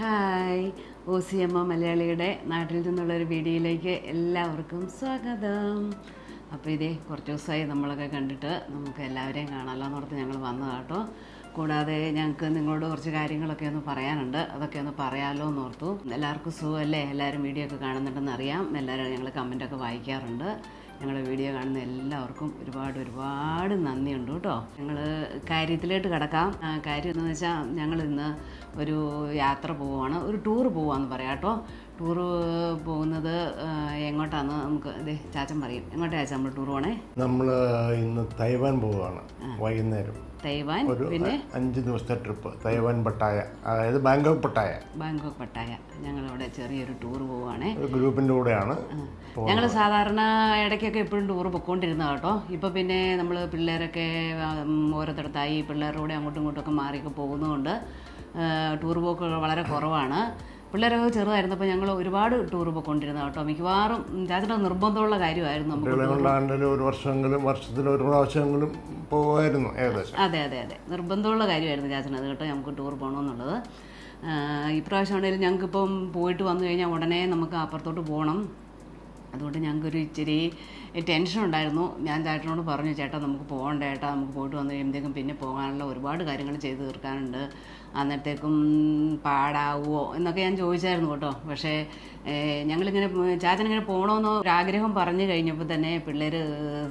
Hi. O C M O മലയാളിയുടെ നാട്ടിൽ നിന്നുള്ളൊരു വീഡിയോയിലേക്ക് എല്ലാവർക്കും സ്വാഗതം. അപ്പോൾ ഇതേ കുറച്ച് ദിവസമായി നമ്മളൊക്കെ കണ്ടിട്ട് നമുക്ക് എല്ലാവരെയും കാണാമല്ലോ എന്നോർത്ത് ഞങ്ങൾ വന്നത് കേട്ടോ കൂടാതെ ഞങ്ങൾക്ക് നിങ്ങളോട് കുറച്ച് കാര്യങ്ങളൊക്കെ ഒന്ന് പറയാനുണ്ട്. അതൊക്കെ ഒന്ന് പറയാമല്ലോ എന്നോർത്തു എല്ലാവർക്കും സുഖമല്ലേ എല്ലാവരും വീഡിയോ ഒക്കെ കാണുന്നുണ്ടെന്ന് അറിയാം. എല്ലാവരും ഞങ്ങൾ കമന്റൊക്കെ വായിക്കാറുണ്ട്. ഞങ്ങളുടെ വീഡിയോ കാണുന്ന എല്ലാവർക്കും ഒരുപാട് ഒരുപാട് നന്ദിയുണ്ട് കേട്ടോ. ഞങ്ങൾ കാര്യത്തിലോട്ട് കിടക്കാം. കാര്യം എന്ന് വെച്ചാൽ ഞങ്ങൾ ഇന്ന് ഒരു യാത്ര പോവുകയാണ് ഒരു ടൂർ പോവാന്ന് പറയാം കേട്ടോ. ടൂറ് പോകുന്നത് എങ്ങോട്ടാന്ന് നമുക്ക് ഇതേ ചാച്ചൻ പറയും. എങ്ങോട്ടാ ചാച്ച നമ്മൾ ടൂർ പോണേ? നമ്മൾ ഇന്ന് തൈവാൻ പോവുകയാണ് വൈകുന്നേരം. തൈവാൻ ഒരു പിന്നെ? അഞ്ച് ദിവസത്തെ ട്രിപ്പ് തൈവാൻ പട്ടായ അതായത് ബാങ്കോക്ക് പട്ടായ. Bangkok Pattaya. ഞങ്ങളിവിടെ ചെറിയൊരു ടൂർ പോവുകയാണ് ഒരു ഗ്രൂപ്പിന്റെ കൂടെയാണ് ഞങ്ങൾ സാധാരണ ഇടയ്ക്കൊക്കെ എപ്പോഴും ടൂർ പൊക്കോണ്ടിരുന്ന കേട്ടോ. ഇപ്പോൾ പിന്നെ നമ്മൾ പിള്ളേരൊക്കെ ഓരോരുത്തടത്തായി പിള്ളേരുടെ കൂടെ അങ്ങോട്ടും ഇങ്ങോട്ടും ഒക്കെ മാറിയൊക്കെ പോകുന്നതുകൊണ്ട് ടൂർ പോക്ക് വളരെ കുറവാണ്. പിള്ളേരൊക്കെ ചെറുതായിരുന്നപ്പോൾ ഞങ്ങൾ ഒരുപാട് ടൂർ പോയിക്കൊണ്ടിരുന്ന കേട്ടോ. മിക്കവാറും ചാച്ചന്റെ നിർബന്ധമുള്ള കാര്യമായിരുന്നു നമുക്ക് ഒരു വർഷമെങ്കിലും വർഷത്തിൽ ഒരു പ്രാവശ്യമെങ്കിലും പോകുമായിരുന്നു ഏകദേശം. അതെ അതെ അതെ. നിർബന്ധമുള്ള കാര്യമായിരുന്നു ചാച്ചൻ അത് കേട്ടോ നമുക്ക് ടൂർ പോകണമെന്നുള്ളത്. ഇപ്രാവശ്യം ആണെങ്കിലും ഞങ്ങൾക്കിപ്പം പോയിട്ട് വന്നു കഴിഞ്ഞാൽ ഉടനെ നമുക്ക് അപ്പുറത്തോട്ട് പോകണം. അതുകൊണ്ട് ഞങ്ങൾക്കൊരു ഇച്ചിരി ടെൻഷൻ ഉണ്ടായിരുന്നു. ഞാൻ ചേട്ടനോട് പറഞ്ഞു ചേട്ടാ നമുക്ക് പോകണ്ട ചേട്ടാ നമുക്ക് പോയിട്ട് വന്നു കഴിയുമ്പോഴത്തേക്കും പിന്നെ പോകാനുള്ള ഒരുപാട് കാര്യങ്ങൾ ചെയ്തു തീർക്കാനുണ്ട്. അന്നേരത്തേക്കും പാടാവുമോ എന്നൊക്കെ ഞാൻ ചോദിച്ചായിരുന്നു കേട്ടോ. പക്ഷേ ഞങ്ങളിങ്ങനെ ചാച്ചനിങ്ങനെ പോകണമെന്ന് ഒരാഗ്രഹം പറഞ്ഞു കഴിഞ്ഞപ്പോൾ തന്നെ പിള്ളേർ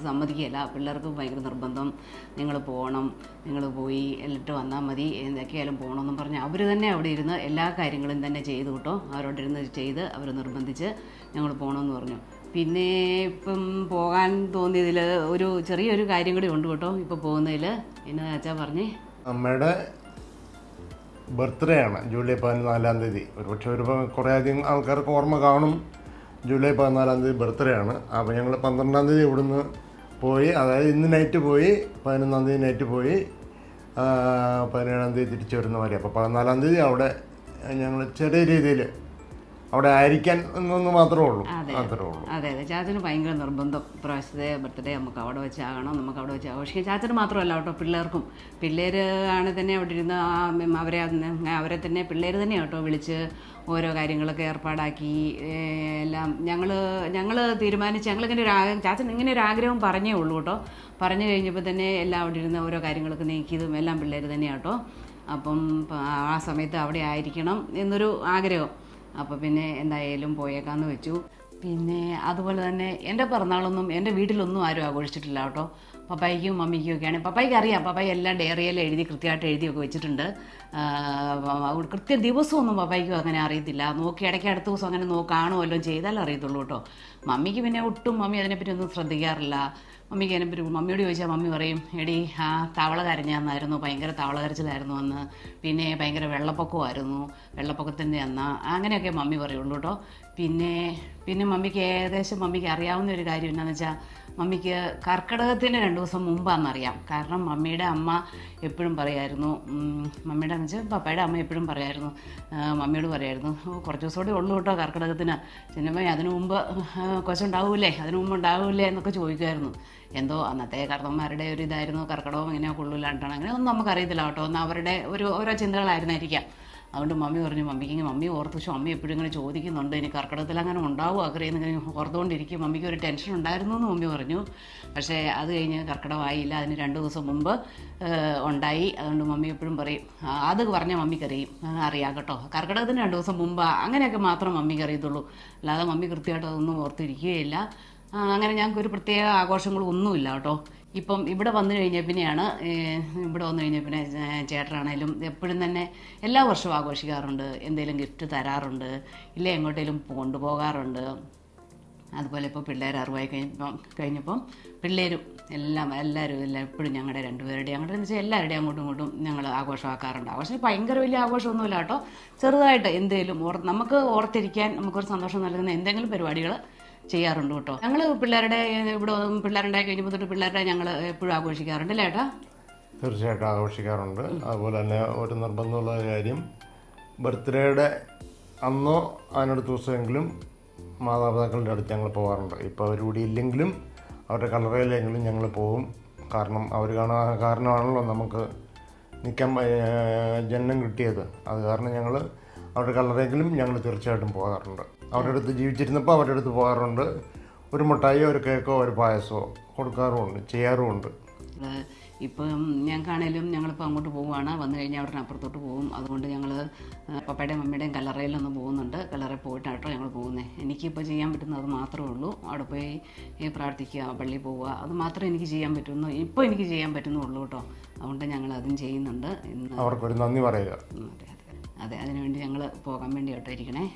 സമ്മതിക്കുകയല്ല. പിള്ളേർക്ക് ഭയങ്കര നിർബന്ധം. നിങ്ങൾ പോകണം നിങ്ങൾ പോയി എന്നിട്ട് വന്നാൽ മതി എന്തൊക്കെയായാലും പോകണമെന്നും പറഞ്ഞ് അവർ തന്നെ അവിടെ ഇരുന്ന് എല്ലാ കാര്യങ്ങളും തന്നെ ചെയ്തു കേട്ടോ. അവരോടിരുന്ന് ചെയ്ത് അവർ നിർബന്ധിച്ച് ഞങ്ങൾ പോകണമെന്ന് പറഞ്ഞു. പിന്നെ ഇപ്പം പോകാൻ തോന്നിയതിൽ ഒരു ചെറിയൊരു കാര്യം കൂടി ഉണ്ട് കേട്ടോ ഇപ്പോൾ പോകുന്നതിൽ എന്നാ അച്ഛാ പറഞ്ഞേ? അമ്മയുടെ ബർത്ത്ഡേ ആണ് ജൂലൈ പതിനാലാം തീയതി. ഒരുപക്ഷെ ഒരു കുറേ അധികം ആൾക്കാർക്ക് ഓർമ്മ കാണും ജൂലൈ പതിനാലാം തീയതി ബർത്ത്ഡേ ആണ്. അപ്പോൾ ഞങ്ങൾ പന്ത്രണ്ടാം തീയതി ഇവിടുന്ന് പോയി അതായത് ഇന്ന് നൈറ്റ് പോയി പതിനൊന്നാം തീയതി നൈറ്റ് പോയി. പതിനേഴാം തീയതി തിരിച്ചു വരുന്ന മാതിരി അപ്പോൾ പതിനാലാം തീയതി അവിടെ ഞങ്ങൾ ചെറിയ രീതിയിൽ അവിടെ ആയിരിക്കാൻ എന്നൊന്ന് മാത്രമേ ഉള്ളൂ. മാത്രമേ ഉള്ളൂ. അതെ അതെ. ചാച്ചന് ഭയങ്കര നിർബന്ധം. പ്രാവശ്യത്തെ ബർത്ത്ഡേ നമുക്ക് അവിടെ വെച്ചാകണം നമുക്ക് അവിടെ വെച്ച് ആഘോഷിക്കാം ചാച്ചന് മാത്രമല്ല കേട്ടോ പിള്ളേർക്കും. പിള്ളേർ ആണ് തന്നെ അവിടെ ഇരുന്ന് അവരെ അവരെ തന്നെ പിള്ളേർ തന്നെ കേട്ടോ വിളിച്ച് ഓരോ കാര്യങ്ങളൊക്കെ ഏർപ്പാടാക്കി എല്ലാം. ഞങ്ങൾ ഞങ്ങൾ തീരുമാനിച്ച് ഞങ്ങളിങ്ങനെ ഒരു ആഗ്രഹം ചാച്ചൻ ഇങ്ങനെ ഒരു ആഗ്രഹം പറഞ്ഞേ ഉള്ളൂ കേട്ടോ. പറഞ്ഞു കഴിഞ്ഞപ്പോൾ തന്നെ എല്ലാം അവിടെ ഇരുന്ന് ഓരോ കാര്യങ്ങളൊക്കെ നീക്കിയതും എല്ലാം പിള്ളേർ തന്നെയാണ് കേട്ടോ. അപ്പം ആ സമയത്ത് അവിടെ ആയിരിക്കണം എന്നൊരു ആഗ്രഹം. അപ്പോൾ പിന്നെ എന്തായാലും പോയേക്കാന്ന് വെച്ചു. പിന്നെ അതുപോലെ തന്നെ എന്റെ പിറന്നാളൊന്നും എന്റെ വീട്ടിലൊന്നും ആരും ആഘോഷിച്ചിട്ടില്ല കേട്ടോ. പപ്പായ്ക്കും മമ്മിക്കും ഒക്കെയാണ്. പപ്പായ്ക്ക് അറിയാം. പപ്പായി എല്ലാം ഡയറിയിൽ എഴുതി കൃത്യമായിട്ട് എഴുതിയൊക്കെ വെച്ചിട്ടുണ്ട്. കൃത്യ ദിവസമൊന്നും പപ്പായ്ക്കും അങ്ങനെ അറിയത്തില്ല. നോക്കി ഇടയ്ക്ക് അടുത്ത ദിവസം അങ്ങനെ നോക്കാണോ വല്ലതും ചെയ്താലേ അറിയത്തുള്ളൂ കേട്ടോ. മമ്മിക്ക് പിന്നെ ഒട്ടും മമ്മി അതിനെപ്പറ്റി ഒന്നും ശ്രദ്ധിക്കാറില്ല. മമ്മിക്ക് അതിനെപ്പറ്റി മമ്മിയോട് ചോദിച്ചാൽ മമ്മി പറയും എടി ആ തവള കരഞ്ഞാന്നായിരുന്നു. ഭയങ്കര തവള കരച്ചിലായിരുന്നു അന്ന്. പിന്നെ ഭയങ്കര വെള്ളപ്പൊക്കമായിരുന്നു. വെള്ളപ്പൊക്കത്തിന്റെ അന്ന്. അങ്ങനെയൊക്കെ മമ്മി പറയുള്ളൂ കേട്ടോ. പിന്നെ പിന്നെ മമ്മിക്ക് ഏകദേശം മമ്മിക്ക് അറിയാവുന്ന ഒരു കാര്യം എന്താണെന്ന് വെച്ചാൽ മമ്മിക്ക് കർക്കിടകത്തിന് രണ്ട് ദിവസം മുമ്പാണെന്നറിയാം. കാരണം മമ്മിയുടെ അമ്മ എപ്പോഴും പറയായിരുന്നു മമ്മിയുടെ അമ്മച്ച് പപ്പയുടെ അമ്മ എപ്പോഴും പറയായിരുന്നു മമ്മിയോട് പറയായിരുന്നു കുറച്ച് ദിവസം കൂടി ഉള്ളൂ കേട്ടോ കർക്കിടകത്തിന്. ചിന്നമ്മ അതിനു മുമ്പ് കൊച്ചു കൊച്ചുണ്ടാവൂലേ അതിനു മുമ്പ് ഉണ്ടാവൂലേ എന്നൊക്കെ ചോദിക്കുമായിരുന്നു. എന്തോ അന്നത്തെ കർത്തന്മാരുടെ ഒരു ഇതായിരുന്നു കർക്കിടകം ഇങ്ങനെ കൊള്ളൂലാണ്ടാണ് അങ്ങനെ ഒന്നും നമുക്കറിയത്തില്ല കേട്ടോ. ഒന്ന് അവരുടെ ഒരു ഓരോ ചിന്തകളായിരുന്നായിരിക്കാം. അതുകൊണ്ട് മമ്മി പറഞ്ഞു മമ്മിക്ക് മമ്മി ഓർത്ത് പക്ഷെ മമ്മി എപ്പോഴും ഇങ്ങനെ ചോദിക്കുന്നുണ്ട്. ഇനി കർക്കിടകത്തിൽ അങ്ങനെ ഉണ്ടാവും അക്കറിയെന്ന് ഇങ്ങനെ ഓർത്തുകൊണ്ടിരിക്കും. മമ്മിക്ക് ഒരു ടെൻഷൻ ഉണ്ടായിരുന്നു എന്ന് മമ്മി പറഞ്ഞു. പക്ഷേ അത് കഴിഞ്ഞ് കർക്കിടമായില്ല അതിന് രണ്ട് ദിവസം മുമ്പ് ഉണ്ടായി. അതുകൊണ്ട് മമ്മി എപ്പോഴും പറയും "ആ, അത് പറഞ്ഞാൽ മമ്മിക്കറിയും അറിയാം കേട്ടോ. കർക്കിടകത്തിന് രണ്ട് ദിവസം മുമ്പ് അങ്ങനെയൊക്കെ മാത്രം മമ്മിക്ക് അറിയത്തുള്ളൂ അല്ലാതെ മമ്മി കൃത്യമായിട്ട് അതൊന്നും ഓർത്തിരിക്കുകയില്ല. അങ്ങനെ ഞങ്ങൾക്ക് ഒരു പ്രത്യേക ആഘോഷങ്ങളൊന്നുമില്ല കേട്ടോ. ഇപ്പം ഇവിടെ വന്നു കഴിഞ്ഞ പിന്നെയാണ് ഇവിടെ വന്നു കഴിഞ്ഞ പിന്നെ ചേട്ടനാണേലും എപ്പോഴും തന്നെ എല്ലാ വർഷവും ആഘോഷിക്കാറുണ്ട്. എന്തെങ്കിലും ഗിഫ്റ്റ് തരാറുണ്ട്. ഇല്ല എങ്ങോട്ടേലും കൊണ്ടുപോകാറുണ്ട്. അതുപോലെ ഇപ്പോൾ പിള്ളേർ അറിവായി കഴിഞ്ഞപ്പം കഴിഞ്ഞപ്പം പിള്ളേരും എല്ലാം എല്ലാവരും എല്ലാം എപ്പോഴും ഞങ്ങളുടെ രണ്ടുപേരുടെയും ഞങ്ങളുടെ വെച്ചാൽ എല്ലാവരുടെയും അങ്ങോട്ടും ഇങ്ങോട്ടും ഞങ്ങൾ ആഘോഷമാക്കാറുണ്ട്. ആഘോഷം ഭയങ്കര വലിയ ആഘോഷമൊന്നുമില്ല കേട്ടോ. ചെറുതായിട്ട് എന്തെങ്കിലും ഓർ നമുക്ക് ഓർത്തിരിക്കാൻ നമുക്കൊരു സന്തോഷം നൽകുന്ന എന്തെങ്കിലും പരിപാടികൾ ചെയ്യാറുണ്ട് കേട്ടോ. ഞങ്ങൾ പിള്ളേരുടെ ഇവിടെ പിള്ളേരുണ്ടായി കഴിഞ്ഞപ്പോൾ തൊട്ട് പിള്ളേരുടെ ഞങ്ങൾ എപ്പോഴും ആഘോഷിക്കാറുണ്ട് അല്ലേ ഏട്ടാ? തീർച്ചയായിട്ടും ആഘോഷിക്കാറുണ്ട്. അതുപോലെ തന്നെ ഒരു നിർബന്ധമുള്ള കാര്യം ബർത്ത്ഡേയുടെ അന്നോ അതിനടുത്ത ദിവസമെങ്കിലും മാതാപിതാക്കളുടെ അടുത്ത് ഞങ്ങൾ പോകാറുണ്ട് ഇപ്പോൾ അവർ ഇവിടെ ഇല്ലെങ്കിലും അവരുടെ കളറയിലെങ്കിലും ഞങ്ങൾ പോകും. കാരണം അവർ കാണാൻ കാരണമാണല്ലോ നമുക്ക് നിൽക്കാൻ ജന്മം കിട്ടിയത്. അത് കാരണം ഞങ്ങൾ അവരുടെ കളറെങ്കിലും ഞങ്ങൾ തീർച്ചയായിട്ടും പോകാറുണ്ട്. അവരുടെ അടുത്ത് ജീവിച്ചിരുന്നപ്പോൾ അവരുടെ അടുത്ത് പോകാറുണ്ട്. ഒരു മിഠായിയോ ഒരു കേക്കോ ഒരു പായസമോ കൊടുക്കാറുമുണ്ട് ചെയ്യാറുമുണ്ട്. ഇപ്പം ഞങ്ങൾക്കാണേലും ഞങ്ങളിപ്പോൾ അങ്ങോട്ട് പോവുകയാണ്. വന്നു കഴിഞ്ഞാൽ അവിടെ അപ്പുറത്തോട്ട് പോകും. അതുകൊണ്ട് ഞങ്ങൾ പപ്പയുടെയും മമ്മിയുടെയും കല്ലറയിലൊന്ന് പോകുന്നുണ്ട്. കല്ലറയിൽ പോയിട്ടാട്ടോ ഞങ്ങൾ പോകുന്നത് എനിക്കിപ്പോൾ ചെയ്യാൻ പറ്റുന്നത് അത് മാത്രമേ ഉള്ളൂ. അവിടെ പോയി ഈ പ്രാർത്ഥിക്കുക പള്ളിയിൽ പോവുക. അത് മാത്രമേ എനിക്ക് ചെയ്യാൻ പറ്റുന്നു. ഇപ്പോൾ എനിക്ക് ചെയ്യാൻ പറ്റുന്നുള്ളൂ കേട്ടോ. അതുകൊണ്ട് ഞങ്ങൾ അതും ചെയ്യുന്നുണ്ട്. ഇന്ന് അവർക്കൊരു നന്ദി പറയുക. അതെ അതെ. അതെ അതിനുവേണ്ടി ഞങ്ങൾ പോകാൻ വേണ്ടി കേട്ടോ ഇരിക്കണേ.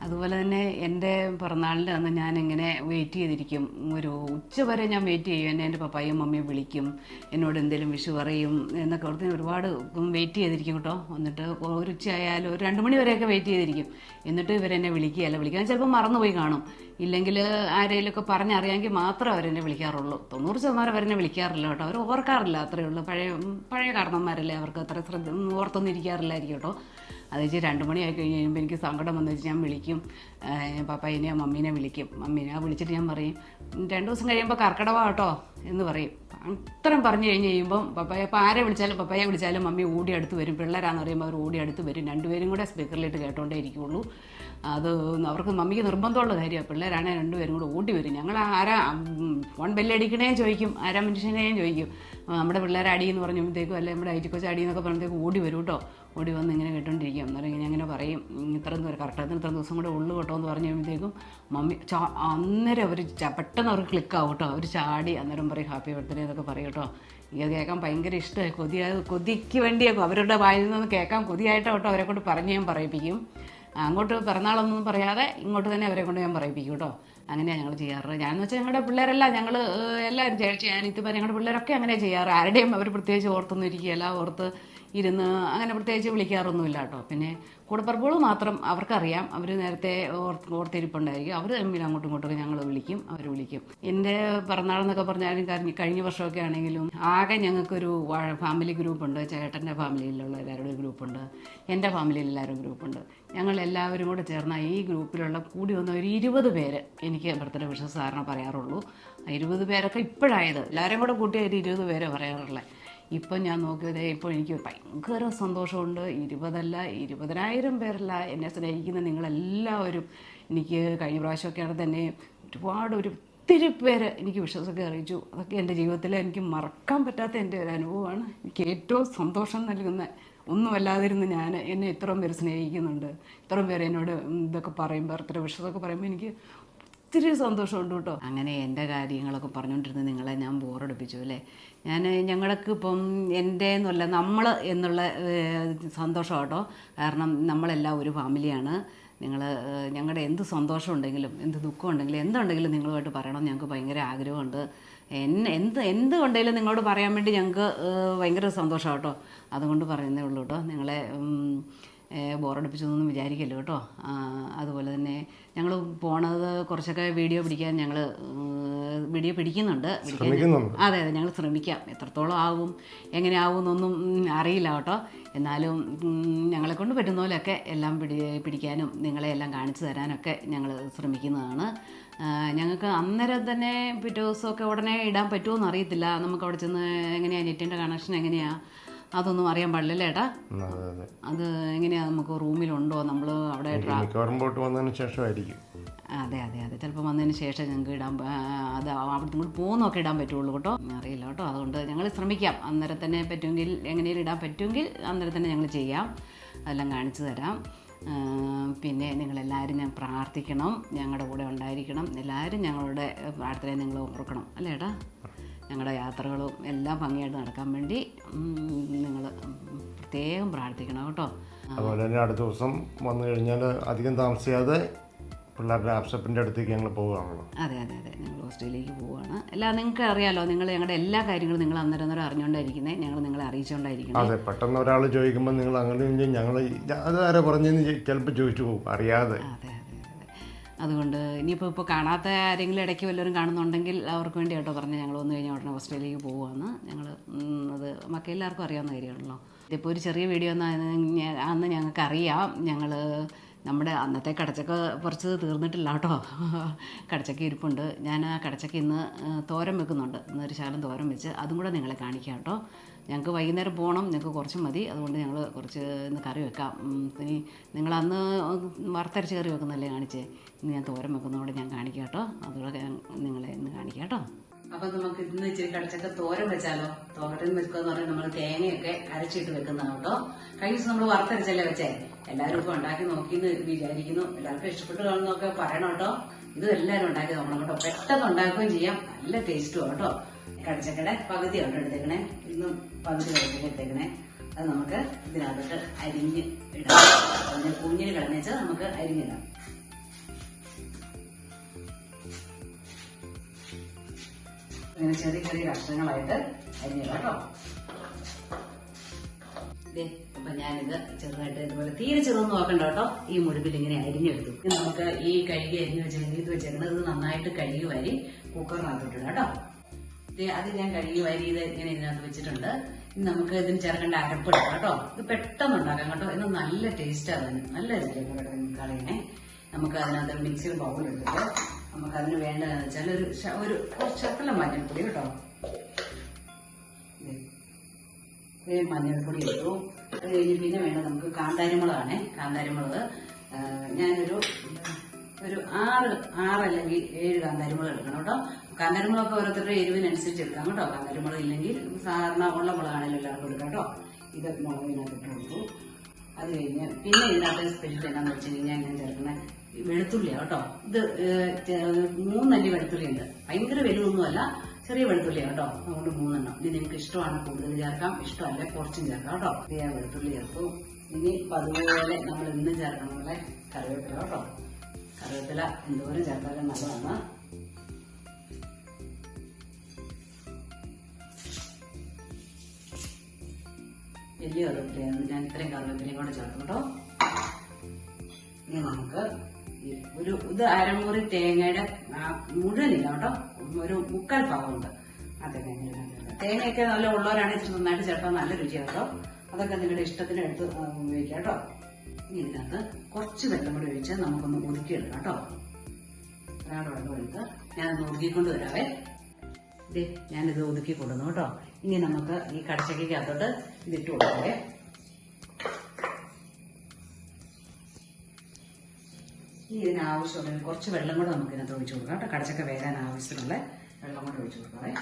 അതുപോലെ തന്നെ എന്റെ പിറന്നാളിന്റെ അന്ന് ഞാൻ എങ്ങനെ വെയിറ്റ് ചെയ്തിരിക്കും. ഒരു ഉച്ച വരെ ഞാൻ വെയിറ്റ് ചെയ്യും. എന്നെ എന്റെ പപ്പായും മമ്മിയും വിളിക്കും. എന്നോട് എന്തെങ്കിലും വിഷു പറയും എന്നൊക്കെ ഓർത്ത് ഒരുപാട് വെയിറ്റ് ചെയ്തിരിക്കും കേട്ടോ. എന്നിട്ട് ഒരു ഉച്ച ആയാലും ഒരു രണ്ട് മണി വരെയൊക്കെ വെയിറ്റ് ചെയ്തിരിക്കും. എന്നിട്ട് ഇവരെന്നെ വിളിക്കുകയല്ല. വിളിക്കാൻ ചിലപ്പോൾ മറന്നുപോയി കാണും. ഇല്ലെങ്കിൽ ആരെങ്കിലുമൊക്കെ പറഞ്ഞറിയാമെങ്കിൽ മാത്രമേ അവരെന്നെ വിളിക്കാറുള്ളൂ. തൊണ്ണൂറ് ശതമാനം അവരെന്നെ വിളിക്കാറില്ല കേട്ടോ. അവർ ഓർക്കാറില്ല അത്രയേ ഉള്ളൂ. പഴയ പഴയ കാരണന്മാരല്ലേ അവർക്ക് അത്ര ശ്രദ്ധ ഓർത്തൊന്നും ഇരിക്കാറില്ലായിരിക്കും കേട്ടോ. അത് വെച്ച് രണ്ട് മണിയായി കഴിഞ്ഞ് കഴിയുമ്പോൾ എനിക്ക് സങ്കടം വന്നു. വെച്ച് ഞാൻ വിളിക്കും. പപ്പായിനെ മമ്മീനെ വിളിക്കും. മമ്മീനെ വിളിച്ചിട്ട് ഞാൻ പറയും രണ്ട് ദിവസം കഴിയുമ്പോൾ കർക്കിടക കേട്ടോ എന്ന് പറയും. അത്രയും പറഞ്ഞു കഴിഞ്ഞ് കഴിയുമ്പം പപ്പയെ ഇപ്പോൾ ആരെ വിളിച്ചാലും പപ്പയെ വിളിച്ചാലും മമ്മി ഓടി അടുത്ത് വരും. പിള്ളേരാന്ന് പറയുമ്പോൾ അവർ ഓടി അടുത്ത് വരും. രണ്ടുപേരും കൂടെ സ്പീക്കറിലിട്ട് കേട്ടോണ്ടേ ഇരിക്കുള്ളൂ. അത് അവർക്ക് മമ്മിക്ക് നിർബന്ധമുള്ള കാര്യമാണ് പിള്ളേരാണെ രണ്ടുപേരും കൂടെ ഓടി വരും. ഞങ്ങൾ ആരാ ഫോൺ ബെല്ലടിക്കണേയും ചോദിക്കും. ആരാ മനുഷ്യനെയും ചോദിക്കും. നമ്മുടെ പിള്ളേരെ അടി എന്ന് പറഞ്ഞപ്പോഴത്തേക്കും അല്ലെ നമ്മുടെ ഐറ്റിക്കൊച്ച അടി എന്നൊക്കെ പറഞ്ഞപ്പോഴത്തേക്കും ഓടി വരും കേട്ടോ ഓടി വന്ന് ഇങ്ങനെ കേട്ടോണ്ടിരിക്കും. അന്നേരം ഇങ്ങനെ അങ്ങനെ പറയും. "ഉം, ഇത്രയും ദൂരം കറക്റ്റ് ഇത്ര ദിവസം കൂടെ ഉള്ളു കേട്ടോ എന്ന് പറഞ്ഞു കഴിയുമ്പോഴത്തേക്കും മമ്മി ചാ അന്നേരം അവർ പെട്ടെന്ന് ക്ലിക്ക് ക്ലിക്കാവും കേട്ടോ. അവർ ചാടി അന്നേരം പറയും ഹാപ്പി ബർത്ത്ഡേ എന്നൊക്കെ പറയും കേട്ടോ. ഇത് കേൾക്കാൻ ഭയങ്കര ഇഷ്ടമായി. കൊതിയായ കൊതിക്ക് വേണ്ടിയൊക്കെ. അവരുടെ വായിൽ നിന്ന് കേൾക്കാൻ കൊതിയായിട്ടോ കേട്ടോ അവരെ കൊണ്ട് പറഞ്ഞ് ഞാൻ പറയിപ്പിക്കും. അങ്ങോട്ട് പിറന്നാളൊന്നും പറയാതെ ഇങ്ങോട്ട് തന്നെ അവരെ കൊണ്ട് ഞാൻ പറയിപ്പിക്കും കേട്ടോ. അങ്ങനെയാണ് ഞങ്ങൾ ചെയ്യാറ്. ഞാനെന്ന് വെച്ചാൽ ഞങ്ങളുടെ പിള്ളേരെല്ലാം. ഞങ്ങൾ എല്ലാവരും ചേച്ചി ഞാൻ ഞാനിത്തിപ്പോൾ ഞങ്ങളുടെ പിള്ളേരൊക്കെ അങ്ങനെ ചെയ്യാറ്. ആരുടെയും അവർ പ്രത്യേകിച്ച് ഓർത്തൊന്നും ഇരിക്കുകയല്ല. ഓർത്ത് ഇരുന്ന് അങ്ങനെ പ്രത്യേകിച്ച് വിളിക്കാറൊന്നുമില്ല കേട്ടോ. പിന്നെ കൂടപ്പറപ്പുകൾ മാത്രം അവർക്കറിയാം. അവർ നേരത്തെ ഓർത്ത് ഓർത്തിരിപ്പുണ്ടായിരിക്കും. അവർ തമ്മിൽ അങ്ങോട്ടും ഇങ്ങോട്ടൊക്കെ ഞങ്ങൾ വിളിക്കും. അവർ വിളിക്കും. എന്റെ പിറന്നാളെന്നൊക്കെ പറഞ്ഞാലും കഴിഞ്ഞ കഴിഞ്ഞ വർഷമൊക്കെ ആണെങ്കിലും ആകെ ഞങ്ങൾക്കൊരു ഫാമിലി ഗ്രൂപ്പുണ്ട് ചേട്ടന്റെ ഫാമിലിയിലുള്ള എല്ലാവരുടെ ഒരു ഗ്രൂപ്പുണ്ട് എന്റെ ഫാമിലിയിൽ എല്ലാവരും ഗ്രൂപ്പുണ്ട് ഞങ്ങൾ എല്ലാവരും കൂടെ ചേർന്ന ഈ ഗ്രൂപ്പിലുള്ള കൂടി വന്ന ഒരു ഇരുപത് പേര് എനിക്ക് ബർത്ത്ഡേ വിഷസ് സാറിന് പറയാറുള്ളൂ. ഇരുപത് പേരൊക്കെ ഇപ്പോഴായത്. എല്ലാവരും കൂടെ കൂട്ടിയ ഒരു ഇരുപത് പേരെ പറയാറുള്ളത് ഇപ്പം ഞാൻ നോക്കിയത് ഇപ്പോൾ എനിക്ക് ഭയങ്കര സന്തോഷമുണ്ട്. ഇരുപതല്ല ഇരുപതിനായിരം പേരല്ല എന്നെ സ്നേഹിക്കുന്ന നിങ്ങളെല്ലാവരും എനിക്ക് കഴിഞ്ഞ പ്രാവശ്യമൊക്കെയാണ് തന്നെ ഒരുപാട് ഒരു ഒത്തിരി പേര് എനിക്ക് വിശ്വാസമൊക്കെ അറിയിച്ചു. അതൊക്കെ എന്റെ ജീവിതത്തിൽ എനിക്ക് മറക്കാൻ പറ്റാത്ത എന്റെ ഒരു അനുഭവമാണ്. എനിക്ക് ഏറ്റവും സന്തോഷം നൽകുന്ന ഒന്നുമല്ലാതിരുന്ന് ഞാൻ എന്നെ ഇത്രയും പേര് സ്നേഹിക്കുന്നുണ്ട്. ഇത്രയും പേര് എന്നോട് ഇതൊക്കെ പറയുമ്പോൾ ഇത്ര വിഷസൊക്കെ പറയുമ്പോൾ എനിക്ക് ഒത്തിരി സന്തോഷമുണ്ട് കേട്ടോ. അങ്ങനെ എന്റെ കാര്യങ്ങളൊക്കെ പറഞ്ഞുകൊണ്ടിരുന്ന നിങ്ങളെ ഞാൻ ബോറടിപ്പിച്ചു അല്ലേ? ഞാൻ ഞങ്ങൾക്ക് ഇപ്പം എന്റെ എന്നല്ല നമ്മൾ എന്നുള്ള സന്തോഷം കേട്ടോ. കാരണം നമ്മളെല്ലാം ഒരു ഫാമിലിയാണ്. നിങ്ങൾ ഞങ്ങളുടെ എന്ത് സന്തോഷം ഉണ്ടെങ്കിലും എന്ത് ദുഃഖം ഉണ്ടെങ്കിലും എന്തുണ്ടെങ്കിലും നിങ്ങളുമായിട്ട് പറയണം. ഞങ്ങൾക്ക് ഭയങ്കര ആഗ്രഹമുണ്ട്. എന്നെ എന്ത് എന്ത് ഉണ്ടെങ്കിലും നിങ്ങളോട് പറയാൻ വേണ്ടി ഞങ്ങൾക്ക് ഭയങ്കര സന്തോഷം കേട്ടോ. അതുകൊണ്ട് പറയുന്നേ ഉള്ളൂ കേട്ടോ. നിങ്ങളെ ബോറടിപ്പിച്ചൊന്നും വിചാരിക്കല്ലോ കേട്ടോ. അതുപോലെ തന്നെ ഞങ്ങൾ പോണത് കുറച്ചൊക്കെ വീഡിയോ പിടിക്കാൻ ഞങ്ങൾ വീഡിയോ പിടിക്കുന്നുണ്ട്. അതെ അതെ ഞങ്ങൾ ശ്രമിക്കാം. എത്രത്തോളം ആവും എങ്ങനെ ആവും എന്നൊന്നും അറിയില്ല കേട്ടോ. എന്നാലും ഞങ്ങളെ കൊണ്ട് പറ്റുന്ന പോലെയൊക്കെ എല്ലാം പിടി പിടിക്കാനും നിങ്ങളെ എല്ലാം കാണിച്ചു തരാനൊക്കെ ഞങ്ങൾ ശ്രമിക്കുന്നതാണ്. ഞങ്ങൾക്ക് അന്നേരം തന്നെ പിറ്റേ ദിവസമൊക്കെ ഉടനെ ഇടാൻ പറ്റുമോ എന്ന് അറിയത്തില്ല. നമുക്ക് അവിടെ ചെന്ന് എങ്ങനെയാണ് നെറ്റിന്റെ കണക്ഷൻ എങ്ങനെയാണ് അതൊന്നും അറിയാൻ പാടില്ല ഏട്ടാ? അതെ എങ്ങനെയാ നമുക്ക് റൂമിലുണ്ടോ? നമ്മൾ അവിടെ വന്നതിന് ശേഷമായിരിക്കും. അതെ അതെ അതെ. ചിലപ്പോൾ വന്നതിന് ശേഷം ഞങ്ങൾക്ക് ഇടാൻ അത് അവിടെ നിങ്ങൾ പോകുന്നൊക്കെ ഇടാൻ പറ്റുള്ളൂ കേട്ടോ. അറിയില്ല കേട്ടോ. അതുകൊണ്ട് ഞങ്ങൾ ശ്രമിക്കാം. അന്നേരം തന്നെ പറ്റുമെങ്കിൽ എങ്ങനെയും ഇടാൻ പറ്റുമെങ്കിൽ അന്നേരം തന്നെ ഞങ്ങൾ ചെയ്യാം. അതെല്ലാം കാണിച്ചു തരാം. പിന്നെ നിങ്ങളെല്ലാവരും ഞാൻ പ്രാർത്ഥിക്കണം. ഞങ്ങളുടെ കൂടെ ഉണ്ടായിരിക്കണം. എല്ലാവരും ഞങ്ങളുടെ പ്രാർത്ഥനയെ നിങ്ങൾ ഓർക്കണം. അല്ലേ ഏട്ടാ? ഞങ്ങളുടെ യാത്രകളും എല്ലാം ഭംഗിയായിട്ട് നടക്കാൻ വേണ്ടി നിങ്ങൾ പ്രത്യേകം പ്രാർത്ഥിക്കണം കേട്ടോ. അതുപോലെ തന്നെ അടുത്ത ദിവസം വന്നു കഴിഞ്ഞാൽ അധികം താമസിയാതെ പിള്ളേരുടെ ആപ്സപ്പിന്റെ അടുത്തേക്ക് ഞങ്ങൾ പോവുകയാണല്ലോ. അതെ അതെ അതെ. ഞങ്ങൾ ഓസ്ട്രേലിയക്ക് പോവുകയാണ്. എല്ലാം നിങ്ങൾക്ക് അറിയാലോ നിങ്ങൾ ഞങ്ങളുടെ എല്ലാ കാര്യങ്ങളും നിങ്ങൾ അന്നേരം അന്നേരം അറിഞ്ഞുകൊണ്ടായിരിക്കുന്നത് ഞങ്ങൾ നിങ്ങളെ അറിയിച്ചുകൊണ്ടായിരിക്കുന്നത് അതെ പെട്ടെന്ന് ഒരാൾ ചോദിക്കുമ്പോൾ നിങ്ങൾ അങ്ങനെ ഞങ്ങൾ അത് ആരാ പറഞ്ഞെന്ന് ചിലപ്പോൾ ചോദിച്ചു പോകും അറിയാതെ. അതെ അതുകൊണ്ട് ഇനിയിപ്പോൾ ഇപ്പോൾ കാണാത്ത ആരെങ്കിലും ഇടയ്ക്ക് വല്ലവരും കാണുന്നുണ്ടെങ്കിൽ അവർക്ക് വേണ്ടി കേട്ടോ പറഞ്ഞ് ഞങ്ങൾ വന്നു കഴിഞ്ഞാൽ ഉടനെ ഓസ്ട്രേലിയക്ക് പോകുമെന്ന് ഞങ്ങൾ അത് മക്ക എല്ലാവർക്കും അറിയാവുന്ന കാര്യമാണല്ലോ. ഇതിപ്പോൾ ഒരു ചെറിയ വീഡിയോ അന്ന് ഞങ്ങൾക്ക് അറിയാം ഞങ്ങൾ നമ്മുടെ അന്നത്തെ കടച്ചക്ക കുറച്ച് തീർന്നിട്ടില്ല കേട്ടോ. കടച്ചക്ക ഇരിപ്പുണ്ട്. ഞാൻ ആ കടച്ചക്ക ഇന്ന് തോരം വെക്കുന്നുണ്ട്. ഒരു ശാലം തോരം വെച്ച് അതും കൂടെ നിങ്ങളെ കാണിക്കാം കേട്ടോ. ഞങ്ങൾക്ക് വൈകുന്നേരം പോകണം ഞങ്ങൾക്ക് കുറച്ച് മതി. അതുകൊണ്ട് ഞങ്ങൾ കുറച്ച് ഇന്ന് കറി വെക്കാം. ഇനി നിങ്ങൾ അന്ന് വറുത്തരച്ച് കറി വെക്കുന്നല്ലേ കാണിച്ചേ? ഇന്ന് ഞാൻ തോരൻ വെക്കുന്നതുകൊണ്ട് ഞാൻ കാണിക്കാം കേട്ടോ. അതുകൂടെ നിങ്ങളെ ഇന്ന് കാണിക്കാം കേട്ടോ. അപ്പൊ നമുക്ക് ഇന്ന് ഇച്ചിരി കടച്ചക്ക തോരൻ വെച്ചാലോ? തോരൻ വെക്കുക എന്ന് പറഞ്ഞാൽ നമ്മൾ തേങ്ങയൊക്കെ അരച്ചിട്ട് വെക്കുന്നതാണ് കേട്ടോ. കഴിഞ്ഞ ദിവസം നമ്മൾ വറുത്തരച്ചല്ലേ വെച്ചേ? എല്ലാവരും ഇപ്പൊ ഉണ്ടാക്കി നോക്കിയെന്ന് വിചാരിക്കുന്നു. എല്ലാവർക്കും ഇഷ്ടപ്പെട്ട് കാണുന്നൊക്കെ പറയണം കേട്ടോ. ഇത് എല്ലാവരും ഉണ്ടാക്കി നോക്കണം കേട്ടോ. പെട്ടെന്ന് ഉണ്ടാക്കുകയും ചെയ്യാം. നല്ല ടേസ്റ്റും കേട്ടോ. കടച്ചക്കയുടെ പകുതിയാണ് എടുത്തേക്കണേ. ഇന്നും പകുതി എടുത്തേക്കണേ അത് നമുക്ക് ഇതിനകത്തോട്ട് അരിഞ്ഞ് ഇടാം. അതിന് കുഞ്ഞിന് കിടന്നേച്ച് നമുക്ക് അരിഞ്ഞിടാം. ഇങ്ങനെ ചെറിയ ചെറിയ കഷ്ണങ്ങളായിട്ട് അരിഞ്ഞിടാം കേട്ടോ. അപ്പൊ ഞാനിത് ചെറുതായിട്ട് ഇതുപോലെ തീരെ ചെറുതൊന്നും നോക്കണ്ട കേട്ടോ. ഈ മുഴുപ്പിൽ ഇങ്ങനെ അരിഞ്ഞെടുത്തു. നമുക്ക് ഈ കഴുകി അരിഞ്ഞു വെച്ചിട്ടുണ്ടെങ്കിൽ ഇത് വെച്ചേക്കുന്നത് നന്നായിട്ട് കഴുകി വരി കുക്കറിനകത്തിട്ടുണ്ട് കേട്ടോ. അത് ഞാൻ കഴുകി വരി ഇത് ഇങ്ങനെ ഇതിനകത്ത് വെച്ചിട്ടുണ്ട്. ഇനി നമുക്ക് ഇതിന് ചേർക്കേണ്ട അരപ്പ് എടുക്കാം കേട്ടോ. ഇത് പെട്ടെന്ന് ഉണ്ടാക്കാം കേട്ടോ. ഇത് നല്ല ടേസ്റ്റ് അതിന് നല്ല ഇതിലേക്ക് കളയണേ. നമുക്ക് അതിനകത്ത് ഒരു മിക്സിയിൽ ബൗൾ നമുക്ക് അതിന് വേണ്ടതെന്ന് വെച്ചാൽ ഒരു ഒരു ശക്കല മഞ്ഞൾപ്പൊടി കേട്ടോ. മഞ്ഞൾപ്പൊടി ഇട്ടു. അത് കഴിഞ്ഞ് പിന്നെ വേണ്ടത് നമുക്ക് കാന്താരിമുളകാണേ. കാന്താരിമുളക് ഞാനൊരു ഒരു ആറ് ആറ് അല്ലെങ്കിൽ ഏഴ് കാന്താരിമുളക് എടുക്കണം കേട്ടോ. കാന്താരിമുളകൊക്കെ ഓരോരുത്തരുടെ എരിവിനനുസരിച്ച് എടുക്കാം കേട്ടോ. കാന്താരിമുളക് ഇല്ലെങ്കിൽ സാധാരണ ഉള്ള മുളകാണെങ്കിലും എല്ലാവർക്കും എടുക്കാം കേട്ടോ. ഇത് മുളകിനകത്ത് ഇട്ട് കൊടുത്തു. അത് കഴിഞ്ഞ് പിന്നെ ഇതിനകത്ത് സ്പെഷ്യൽ എന്നാന്ന് വെച്ച് കഴിഞ്ഞാൽ ഞാൻ ചേർക്കുന്ന വെളുത്തുള്ളിയാണ് കേട്ടോ. ഇത് മൂന്നല്ലി വെളുത്തുള്ളി ഉണ്ട് ഭയങ്കര വലുതൊന്നുമല്ല ചെറിയ വെളുത്തുള്ളി കേട്ടോ. അതുകൊണ്ട് മൂന്നെണ്ണം. ഇത് നിങ്ങൾക്ക് ഇഷ്ടമാണ് കൂടുതൽ ചേർക്കാം. ഇഷ്ടമല്ല കുറച്ചും ചേർക്കാം കേട്ടോ. ഇത് ഞാൻ വെളുത്തുള്ളി ചേർത്തു. ഇനി അതുപോലെ നമ്മൾ ഇന്ന് ചേർക്കണം പോലെ കറിവേപ്പില കേട്ടോ. കറിവേപ്പില എന്തോരം ചേർത്താലും നല്ലതാണ്. വലിയ കറിവേപ്പിലയാണ് ഞാൻ ഇത്രയും കറിവേപ്പിലയും കൂടെ ചേർക്കും കേട്ടോ. ഇനി നമുക്ക് ഒരു ഇത് അരമുറി തേങ്ങയുടെ മുഴുവനില്ല കേട്ടോ. ഒരു മുക്കാൽ ഭാഗമുണ്ട് ആ തേങ്ങ. തേങ്ങയൊക്കെ നല്ല ഉള്ളവരാണ് ഇച്ചിരി നന്നായിട്ട് ചേർത്താൽ നല്ല രുചിയാണ് കേട്ടോ. അതൊക്കെ നിങ്ങളുടെ ഇഷ്ടത്തിന് എടുത്ത് ഉപയോഗിക്കാം കേട്ടോ. ഇനി ഇതിനകത്ത് കുറച്ച് വെള്ളം കൂടി ഒഴിച്ച് നമുക്കൊന്ന് ഒതുക്കിയെടുക്കാം കേട്ടോ. ഒരാളുടെ വെള്ളം എടുത്ത് ഞാനൊന്ന് ഒതുക്കിക്കൊണ്ട് വരാവേ. ഇതേ ഞാനിത് ഒതുക്കി കൊടുന്നു കേട്ടോ. ഇനി നമുക്ക് ഈ കടച്ചക്കകത്തോട്ട് ഇതിട്ട് കൊടുക്കേ ഈ ഇതിന് ആവശ്യമുള്ള കുറച്ച് വെള്ളം കൂടെ നമുക്ക് ഇതിനകത്ത് ഒഴിച്ചു കൊടുക്കാം കേട്ടോ. കടച്ചക്ക വേകാൻ ആവശ്യമുള്ള വെള്ളം കൂടെ ഒഴിച്ചു കൊടുക്കാവേ.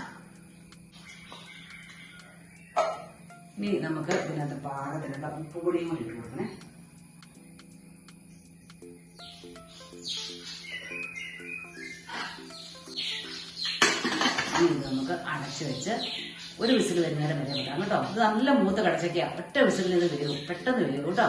ഇനി നമുക്ക് ഇതിനകത്ത് പാകത്തിനുള്ള ഉപ്പ് പൊടിയും കൂടി ഇട്ട് കൊടുക്കണേ. ഇനി ഇത് നമുക്ക് അടച്ചു വെച്ച് ഒരു വിസിൽ വരുന്നേരം വരെ വിടാം കേട്ടോ. ഇത് നല്ല മൂത്ത കടച്ചക്കയാ ഒറ്റ വിസിലിൽ ഇത് വേവും പെട്ടെന്ന് വേവും കേട്ടോ.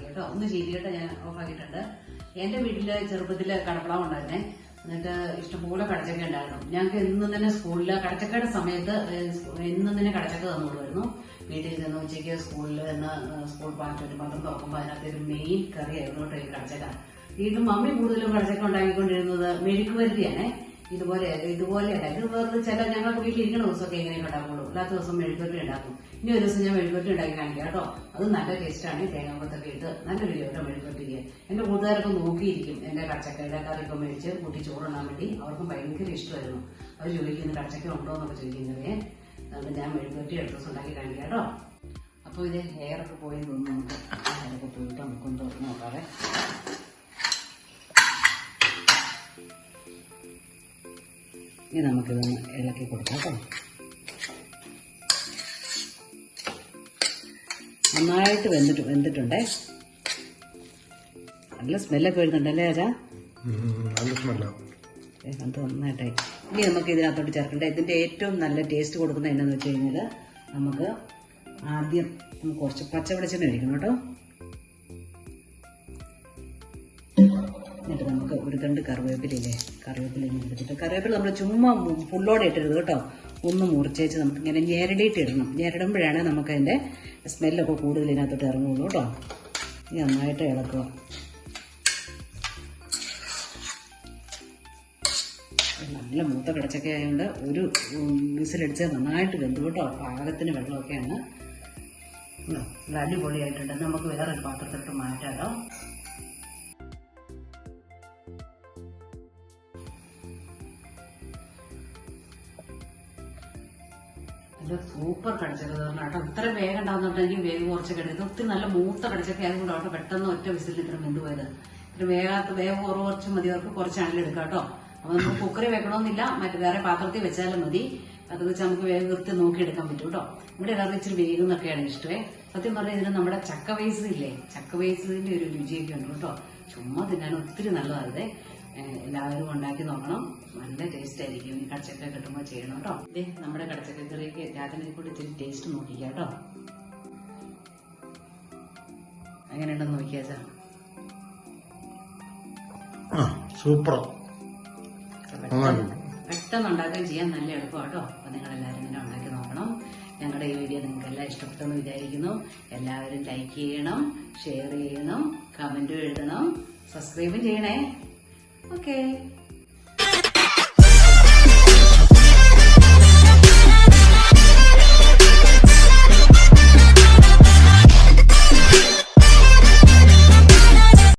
കേട്ടോ. ഒന്ന് ചെയ്തിട്ട് ഞാൻ ഓഫാക്കിയിട്ടുണ്ട് എന്റെ വീട്ടിൽ ചെറുപ്പത്തിൽ കടപ്പളം ഉണ്ടായിരുന്നേ എന്നിട്ട് ഇഷ്ടംപോലെ കടച്ചക്ക ഉണ്ടായിരുന്നു. ഞങ്ങൾക്ക് എന്നും തന്നെ സ്കൂളിൽ കടച്ചക്കയുടെ സമയത്ത് എന്നും തന്നെ കടച്ചക്ക തന്നുകൊടുമായിരുന്നു വീട്ടിൽ ചെന്ന് ഉച്ചയ്ക്ക് സ്കൂളിൽ നിന്ന് സ്കൂൾ പാർട്ടി ഒരു പത്രം തുറക്കുമ്പോൾ അതിനകത്ത് ഒരു മെയിൻ കറിയായിരുന്നു കേട്ടോ ഈ കടച്ചക്ക. വീണ്ടും മമ്മി കൂടുതലും കടച്ചക്ക ഉണ്ടാക്കിക്കൊണ്ടിരുന്നത് മെഴുക്ക് വരുത്തിയാണേ ഇതുപോലെ ഇതുപോലെ ഇത് വേറെ ചില ഞങ്ങൾക്ക് വീട്ടിൽ ഇരിക്കുന്ന ദിവസമൊക്കെ എങ്ങനെയൊക്കെ ഉണ്ടാക്കുള്ളൂ അല്ലാത്ത ദിവസം മെഴുകുവരട്ടി ഉണ്ടാക്കും. ഇനി ഒരു ദിവസം ഞാൻ മെഴുകുവരട്ടി ഉണ്ടാക്കി കാണിക്കാം കേട്ടോ. അത് നല്ല ടേസ്റ്റാണ് തേങ്ങാമ്പത്തൊക്കെ ഇട്ട് നല്ല രീതിയിലോട്ട് കേട്ടോ മെഴുകുവരട്ടിക്ക് എന്റെ കൂട്ടുകാരൊക്കെ നോക്കിയിരിക്കും എന്റെ കടച്ചക്കയുടെ കറിയൊക്കെ മേടിച്ച് കൂട്ടി ചോറുണ്ടാൻ വേണ്ടി. അവർക്കും ഭയങ്കര ഇഷ്ടമായിരുന്നു. അവർ ചോദിക്കുന്നു കടച്ചക്ക ഉണ്ടോ? എന്നൊക്കെ ചോദിക്കുന്നത് അതുകൊണ്ട് ഞാൻ മെഴുകുവരട്ടി അടുത്ത ദിവസം ഉണ്ടാക്കി കാണിക്കാം കേട്ടോ. അപ്പോൾ ഇത് ഹെയറൊക്കെ പോയി തോന്നുന്നു നമുക്ക് ഹെയറൊക്കെ പോയിട്ട് നമുക്കൊന്ന് തുറന്ന് നോക്കാവേ. ഇനി നമുക്കിതൊന്ന് ഇളക്കി കൊടുക്കാം കേട്ടോ. നന്നായിട്ട് വെന്തിട്ട് വെന്തിട്ടുണ്ടേ? നല്ല സ്മെല്ലൊക്കെ വരുന്നുണ്ടല്ലേ രാജാ? നല്ല സ്മെല്ലാം. ഏ, അത് നന്നായിട്ടായി. ഇനി നമുക്ക് ഇതിനകത്തോട്ട് ചേർക്കണ്ട? ഇതിന്റെ ഏറ്റവും നല്ല ടേസ്റ്റ് കൊടുക്കുന്നത് എന്നാന്ന് വെച്ച് കഴിഞ്ഞാൽ നമുക്ക് ആദ്യം നമുക്ക് കുറച്ച് പച്ച വെളിച്ചെണ്ണ ഒഴിക്കണം കേട്ടോ. നമുക്ക് ഒരു തണ്ട് കറിവേപ്പിലയില്ലേ കറിവേപ്പില എടുത്തിട്ട് കറിവേപ്പില നമ്മൾ ചുമ്മാ പുള്ളോടെ ഇട്ടരുത് കേട്ടോ. ഒന്ന് മുറിച്ചേച്ച് നമുക്ക് ഇങ്ങനെ ഞെരടിയിട്ട് ഇടണം. ഞെരടുമ്പോഴാണ് നമുക്ക് അതിന്റെ സ്മെല്ലൊക്കെ കൂടുതൽ ഇതിനകത്തോട്ട് ഇറങ്ങുള്ളൂ കേട്ടോ. ഇനി നന്നായിട്ട് ഇളക്കുക. നല്ല മൂത്ത കിടച്ചൊക്കെ ആയതുകൊണ്ട് ഒരു ഉം, നന്നായിട്ട് വെന്തു കേട്ടോ. പാകത്തിന് വെള്ളമൊക്കെയാണ്. അടിപൊളിയായിട്ടുണ്ട്. നമുക്ക് വേറൊരു പാത്രത്തിലോട്ട് മാറ്റാലോ. കേട്ടോ. ഇത്ര വേഗം ഉണ്ടാവുന്നുണ്ടെങ്കിൽ വേഗം കുറച്ചൊക്കെ കിടക്കുന്നത് ഒത്തിരി നല്ല മൂത്ത കടിച്ചൊക്കെ ആയതുകൊണ്ട് അവിടെ പെട്ടെന്ന് ഒറ്റ വിസിലിൽ ഇത്ര കൊണ്ടുപോയത് ഇത്ര വേഗത്ത് വേഗം കുറവ് കുറച്ച് മതി. അവർക്ക് കുറച്ചാണെങ്കിലും എടുക്കാം കേട്ടോ. അപ്പൊ നമുക്ക് കുക്കറി വെക്കണമെന്നില്ല മറ്റു വേറെ പാത്രത്തിൽ വെച്ചാലും മതി. അത് വെച്ച് നമുക്ക് വേഗം വൃത്തി നോക്കിയെടുക്കാൻ പറ്റും കേട്ടോ. ഇവിടെ എല്ലാവർക്കും ഇച്ചിരി വേഗം എന്നൊക്കെയാണ് ഇഷ്ടമേ. സത്യം പറഞ്ഞാൽ ഇതിന് നമ്മുടെ ചക്ക വേസ് ഇല്ലേ? ചക്ക വേസിന്റെ ഒരു രുചിയൊക്കെ ഉണ്ട് കേട്ടോ. ചുമ്മാ തിന്നാൻ ഒത്തിരി നല്ലതാണ് എല്ലാവരും ഉണ്ടാക്കി നോക്കണം. നല്ല ടേസ്റ്റ് ആയിരിക്കും. ഈ കടച്ചക്ക കിട്ടുമ്പോൾ ചെയ്യണം കേട്ടോ. ഇതേ നമ്മുടെ കടച്ചക്ക കറിയൊക്കെ രാജനെ കൂടി ഇത്തിരി ടേസ്റ്റ് നോക്കിക്കാം കേട്ടോ. എങ്ങനെയുണ്ടെന്ന് നോക്കിയാ സാർ? സൂപ്പർ പെട്ടെന്ന് ഉണ്ടാക്കാൻ ചെയ്യാൻ നല്ല എളുപ്പമാണ് കേട്ടോ. അപ്പൊ നിങ്ങൾ എല്ലാവരും ഇങ്ങനെ ഉണ്ടാക്കി നോക്കണം. ഞങ്ങളുടെ ഈ വീഡിയോ നിങ്ങൾക്ക് എല്ലാം ഇഷ്ടപ്പെട്ടെന്ന് വിചാരിക്കുന്നു. എല്ലാവരും ലൈക്ക് ചെയ്യണം ഷെയർ ചെയ്യണം കമന്റും എഴുതണം സബ്സ്ക്രൈബും ചെയ്യണേ. Okay.